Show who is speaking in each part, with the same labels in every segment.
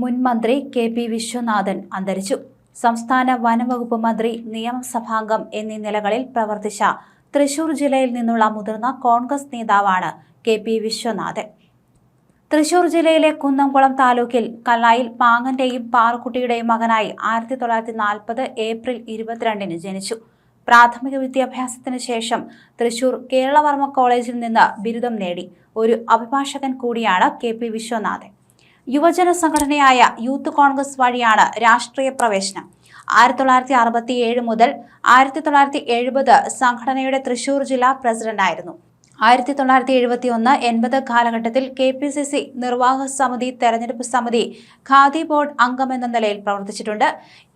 Speaker 1: മുൻ മന്ത്രി K P Viswanathan അന്തരിച്ചു. സംസ്ഥാന വനംവകുപ്പ് മന്ത്രി നിയമസഭാംഗം എന്നീ നിലകളിൽ പ്രവർത്തിച്ച തൃശൂർ ജില്ലയിൽ നിന്നുള്ള മുതിർന്ന കോൺഗ്രസ് നേതാവാണ് കെ പി വിശ്വനാഥൻ. തൃശൂർ ജില്ലയിലെ കുന്നംകുളം താലൂക്കിൽ കല്ലായിൽ പാങ്ങന്റെയും പാറുക്കുട്ടിയുടെയും മകനായി ആയിരത്തി തൊള്ളായിരത്തി നാൽപ്പത് ഏപ്രിൽ ഇരുപത്തിരണ്ടിന് ജനിച്ചു. പ്രാഥമിക വിദ്യാഭ്യാസത്തിന് ശേഷം തൃശൂർ കേരളവർമ്മ കോളേജിൽ നിന്ന് ബിരുദം നേടി. ഒരു അഭിഭാഷകൻ കൂടിയാണ് കെ പി വിശ്വനാഥൻ. യുവജന സംഘടനയായ യൂത്ത് കോൺഗ്രസ് വഴിയാണ് രാഷ്ട്രീയ പ്രവേശനം. ആയിരത്തി തൊള്ളായിരത്തി അറുപത്തി ഏഴ് മുതൽ ആയിരത്തി തൊള്ളായിരത്തി എഴുപത് സംഘടനയുടെ തൃശൂർ ജില്ലാ പ്രസിഡന്റായിരുന്നു ആയിരത്തി തൊള്ളായിരത്തി എഴുപത്തി ഒന്ന് എൺപത് കാലഘട്ടത്തിൽ കെ പി സി സി നിർവാഹക സമിതി തെരഞ്ഞെടുപ്പ് സമിതി ഖാദി ബോർഡ് അംഗമെന്ന നിലയിൽ പ്രവർത്തിച്ചിട്ടുണ്ട്.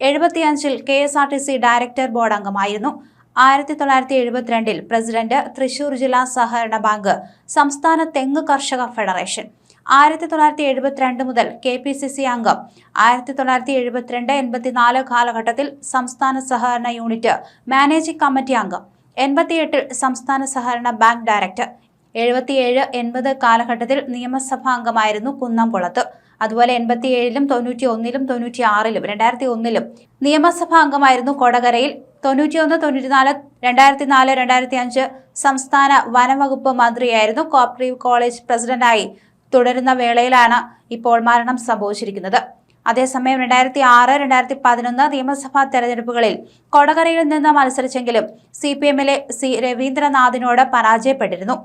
Speaker 1: എഴുപത്തിയഞ്ചിൽ K S R T C director board അംഗമായിരുന്നു. ആയിരത്തി തൊള്ളായിരത്തി എഴുപത്തിരണ്ടിൽ പ്രസിഡന്റ് തൃശൂർ ജില്ലാ സഹകരണ ബാങ്ക് സംസ്ഥാന തെങ്ങ് കർഷക ഫെഡറേഷൻ. ആയിരത്തി തൊള്ളായിരത്തി എഴുപത്തിരണ്ട് മുതൽ കെ പി സി സി അംഗം. ആയിരത്തി തൊള്ളായിരത്തി എഴുപത്തിരണ്ട് എൺപത്തിനാല് കാലഘട്ടത്തിൽ സംസ്ഥാന സഹകരണ യൂണിറ്റ് മാനേജിംഗ് കമ്മിറ്റി അംഗം. എൺപത്തിയെട്ടിൽ സംസ്ഥാന സഹകരണ ബാങ്ക് ഡയറക്ടർ. എഴുപത്തിയേഴ് എൺപത് കാലഘട്ടത്തിൽ നിയമസഭാ അംഗമായിരുന്നു കുന്നംകുളത്ത്. അതുപോലെ എൺപത്തിയേഴിലും തൊണ്ണൂറ്റി ഒന്നിലും തൊണ്ണൂറ്റി ആറിലും രണ്ടായിരത്തി ഒന്നിലും നിയമസഭാ അംഗമായിരുന്നു കൊടകരയിൽ. തൊണ്ണൂറ്റിയൊന്ന് തൊണ്ണൂറ്റിനാല് രണ്ടായിരത്തി നാല് രണ്ടായിരത്തി അഞ്ച് സംസ്ഥാന വനംവകുപ്പ് മന്ത്രിയായിരുന്നു കോപ്പറേറ്റീവ് കോളേജ് പ്രസിഡന്റായി. തുടരുന്ന വേളയിലാണ് ഇപ്പോൾ മരണം സംഭവിച്ചിരിക്കുന്നത്. അതേസമയം രണ്ടായിരത്തി ആറ് രണ്ടായിരത്തി പതിനൊന്ന് നിയമസഭാ തെരഞ്ഞെടുപ്പുകളിൽ കൊടകരയിൽ നിന്ന് മത്സരിച്ചെങ്കിലും സി പി എമ്മിലെ സി രവീന്ദ്രനാഥിനോട് പരാജയപ്പെട്ടിരുന്നു.